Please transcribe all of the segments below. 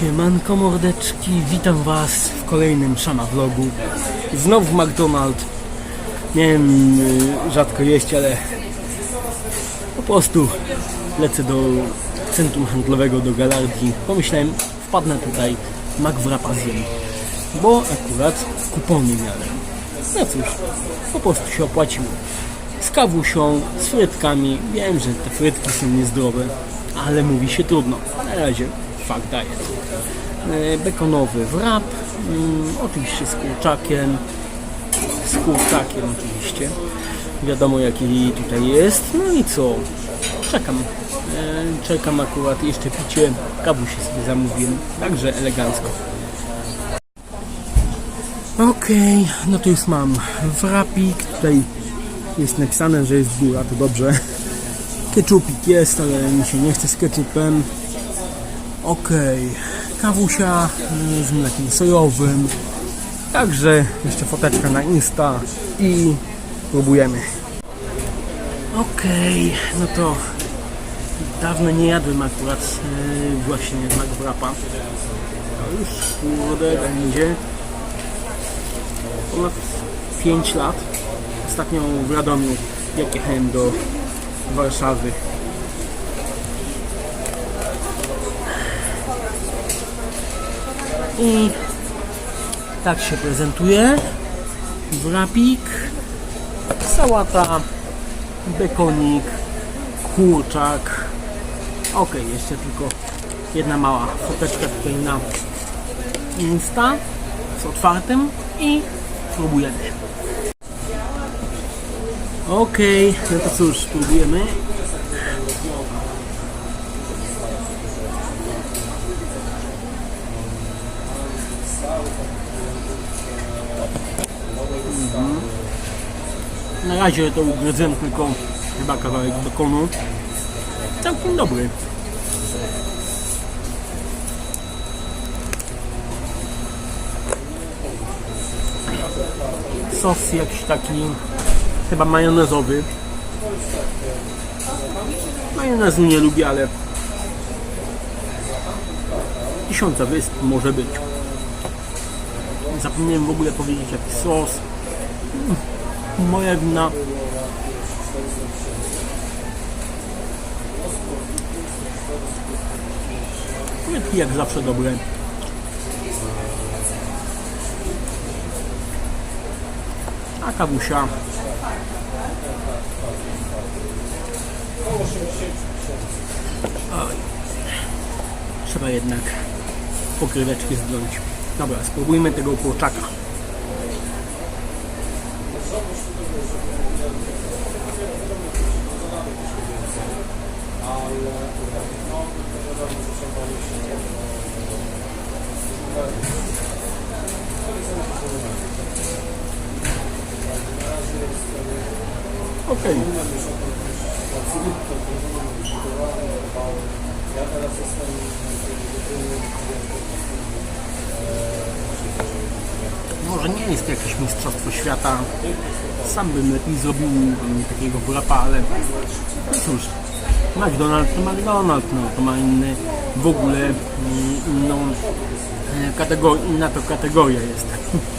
Siemanko mordeczki, witam was w kolejnym Szama vlogu. Znów McDonald's. Nie wiem, y, rzadko jeść, ale po prostu lecę do centrum handlowego, do Galardii. Pomyślałem, wpadnę tutaj McWrapa zjem, bo akurat kupony miałem. No cóż, po prostu się opłaciło. Z kawusią, z frytkami. Wiem, że te frytki są niezdrowe, ale mówi się trudno. Na razie fakt daje. E, Bekonowy wrap, mm, oczywiście z kurczakiem. Z kurczakiem oczywiście. Wiadomo jaki tutaj jest. No i co? Czekam. E, Czekam akurat jeszcze picie. Kawusie sobie zamówiłem. Także elegancko. Okej, no to już mam wrapik. Tutaj jest napisane, że jest góra, to dobrze. Ketchupik jest, ale mi się nie chce z ketchupem. Okej, kawusia mm, z mlekiem sojowym. Także jeszcze foteczka na Insta i próbujemy. Okej, no to dawno nie jadłem akurat yy, właśnie McWrapa. To już kurde będzie ponad 5 lat. Ostatnio w Radomiu, jak jechałem do Warszawy. I tak się prezentuje. Wrapik, sałata, bekonik, kurczak. Ok, jeszcze tylko jedna mała foteczka tutaj na Insta z otwartym i próbujemy. Okej, no to cóż, próbujemy. Mhm. Na razie to ugryzłem tylko chyba kawałek bekonu. Całkiem dobry. Sos jakiś taki chyba majonezowy. Majonezu nie lubię, ale tysiąca wysp może być. Zapomniałem w ogóle powiedzieć jaki sos. Moja wina. Frytki jak zawsze dobre. A kawusia Oj. Trzeba jednak pokryweczki zdjąć. Dobra, spróbujmy tego kurczaka. Okej. Może nie jest jakieś mistrzostwo świata. Sam bym lepiej zrobił takiego wrapa, ale no cóż, McDonald's to McDonald's, no to ma inny, w ogóle mm, inną kategorię, inna to kategoria jest.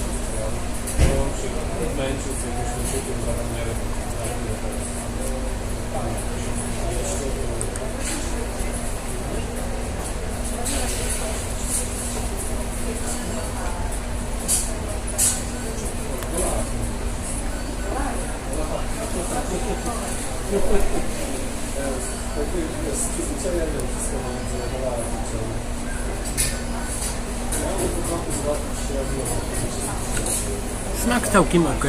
Smak całkiem ok.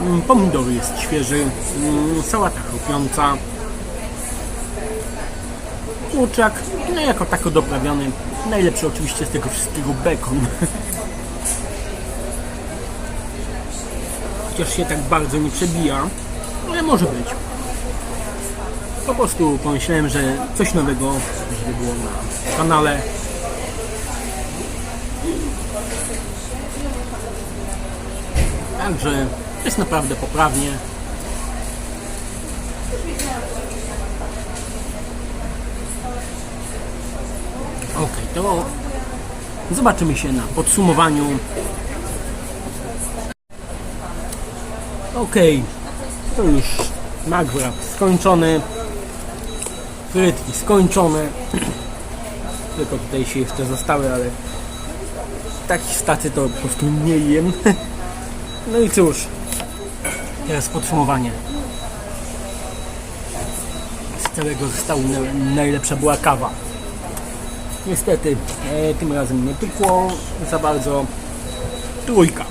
Mm, Pomidor jest świeży, mm, sałata chrupiąca. Kurczak, no jako tako doprawiony. Najlepszy oczywiście z tego wszystkiego bekon. Chociaż się tak bardzo nie przebija, ale może być. Po prostu pomyślałem, że coś nowego, żeby było na kanale. Także jest naprawdę poprawnie. Ok, to Zobaczymy się na podsumowaniu. Okej, to już magwrap skończony. Frytki skończone. Tylko tutaj się jeszcze zostały, ale takich stacy to po prostu nie jem. No i cóż, teraz podsumowanie. Z całego zestawu na- najlepsza była kawa. Niestety, e, tym razem nie pykło za bardzo. Trójka.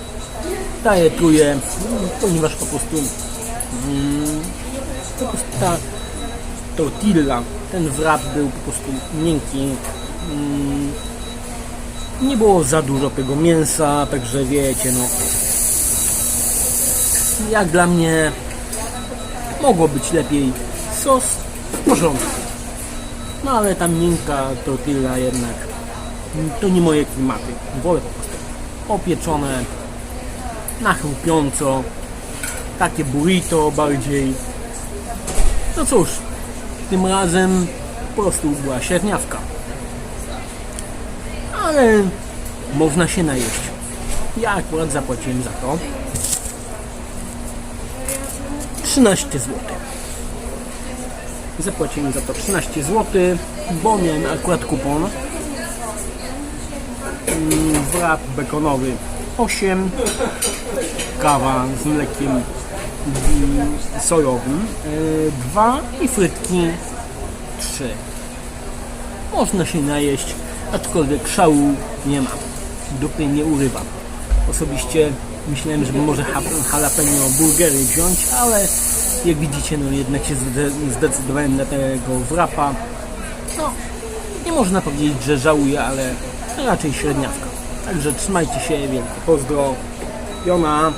Daję trójkę, ponieważ po prostu, mm, po prostu ta tortilla, ten wrap był po prostu miękki. Mm, nie było za dużo tego mięsa, także wiecie, no. Jak dla mnie mogło być lepiej. Sos w porządku. No ale ta miękka tortilla jednak to nie moje klimaty. Wolę po prostu opieczone, nachrupiąco, takie burrito bardziej. No cóż, tym razem po prostu była średniawka. Ale można się najeść. Ja akurat zapłaciłem za to 13 zł. Zapłaciłem za to 13 zł, bo miałem akurat kupon. Mm, Wrap bekonowy 8, kawa z mlekiem mm, sojowym 2 i frytki 3. Można się najeść, aczkolwiek szału nie ma. Dupy nie urywa. Osobiście myślałem, żeby może jalapeno burgery wziąć, ale jak widzicie, no jednak się zde- zdecydowałem na tego wrapa. No, nie można powiedzieć, że żałuję, ale raczej średniawka. Także trzymajcie się, wielkie pozdro. Jona.